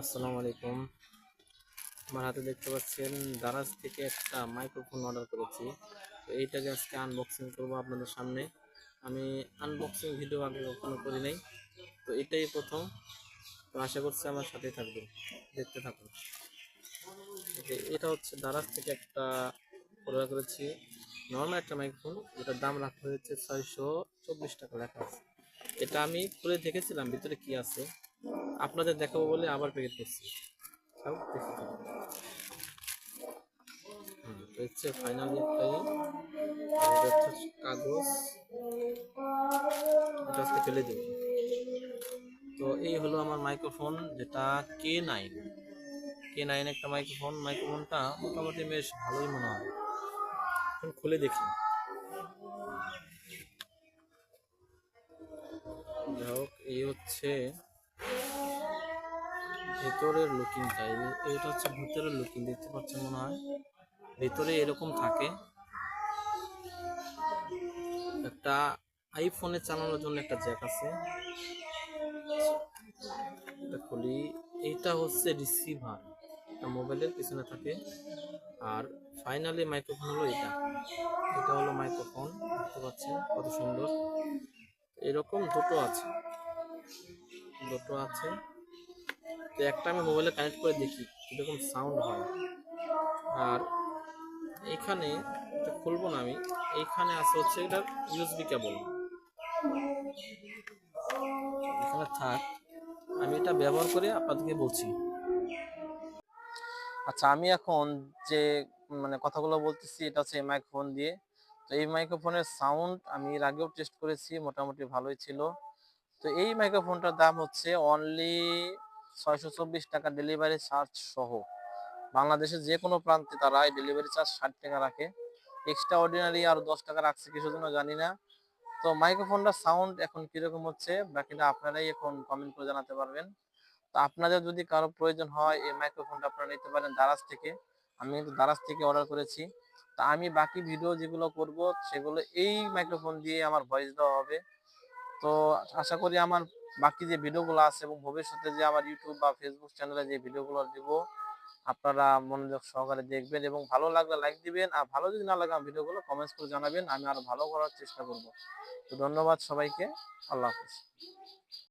আসসালামু আলাইকুম। আমার হাতে দেখতে পাচ্ছেন দারাজ থেকে একটা মাইক্রোফোন অর্ডার করেছি। তো এইটাকে আজকে আনবক্সিং করব আপনাদের সামনে। আমি আনবক্সিং ভিডিও আগে কখনো করি নাই। তো এটাই প্রথম। তো আশা করছি আমার সাথেই থাকবে দেখতে থাকুন। এটা হচ্ছে দারাজ থেকে একটা অর্ডার করেছি। নর্মাল একটা মাইক্রোফোন যেটার দাম রাখা হয়েছে ছয়শো চব্বিশ টাকা লেখা আছে। এটা আমি খুলে দেখেছিলাম ভিতরে কি আছে। আপনাদের দেখাবো বলে আবার প্যাকেট করছি। হচ্ছে কাগজ। ফেলে দেব তো এই হলো আমার মাইক্রোফোন যেটা কে নাইন কে নাইন একটা মাইক্রোফোন মাইক্রোফোনটা মোটামুটি বেশ ভালোই মনে হয়। এখন খুলে দেখি। যাই হোক, এই হচ্ছে ভেতরের লুকিংটা এটা হচ্ছে ভিতরের লুকিং দেখতে পাচ্ছেন মনে হয়? ভেতরে এরকম থাকে। একটা আইফোনে চালানোর জন্য একটা জ্যাক আছে। খুলি। এইটা হচ্ছে রিসিভার এটা মোবাইলের পিছনে থাকে। আর ফাইনালি মাইক্রোফোন হলো এটা। এটা হলো মাইক্রোফোন দেখতে পাচ্ছেন কত সুন্দর। এরকম দুটো আছে। দুটো আছে। তো একটা আমি মোবাইলে কানেক্ট করে দেখি কীরকম সাউন্ড হয়। আর এখানে এটা খুলবো না আমি এইখানে আছে হচ্ছে এটার ইউএসবি কেবল এখানে থাক, আমি এটা ব্যবহার করে আপনাদেরকে বলছি। আচ্ছা আমি এখন যে মানে কথাগুলো বলতেছি, এটা হচ্ছে এই মাইক্রোফোন দিয়ে। তো এই মাইক্রোফোনের সাউন্ড আমি এর আগেও টেস্ট করেছি, মোটামুটি ভালোই ছিল। তো এই মাইক্রোফোনটার দাম হচ্ছে অনলি ছয়শো চব্বিশ টাকা ডেলিভারি চার্জ সহ। বাংলাদেশের যে কোনো প্রান্তে তারা এই ডেলিভারি চার্জ ষাট টাকা রাখে। এক্সট্রা অর্ডিনারি আর দশ টাকা রাখছে কিছুর জন্য জানি না। তো মাইক্রোফোনটার সাউন্ড এখন কীরকম হচ্ছে, বাকিটা আপনারাই এখন কমেন্ট করে জানাতে পারবেন। তো আপনাদের যদি কারও প্রয়োজন হয়, এই মাইক্রোফোনটা আপনারা নিতে পারেন দারাজ থেকে। আমি কিন্তু দারাজ থেকে অর্ডার করেছি। তা আমি বাকি ভিডিও যেগুলো করব, সেগুলো এই মাইক্রোফোন দিয়ে আমার ভয়েস দেওয়া হবে। তো আশা করি আমার বাকি যে ভিডিওগুলো আছে এবং ভবিষ্যতে যে আমার ইউটিউব বা ফেসবুক চ্যানেলে যে ভিডিওগুলো দিব, আপনারা মনোযোগ সহকারে দেখবেন এবং ভালো লাগলে লাইক দিবেন। আর ভালো যদি না লাগে আমার ভিডিওগুলো কমেন্টস করে জানাবেন। আমি আরও ভালো করার চেষ্টা করব। তো ধন্যবাদ সবাইকে। আল্লাহ হাফিজ।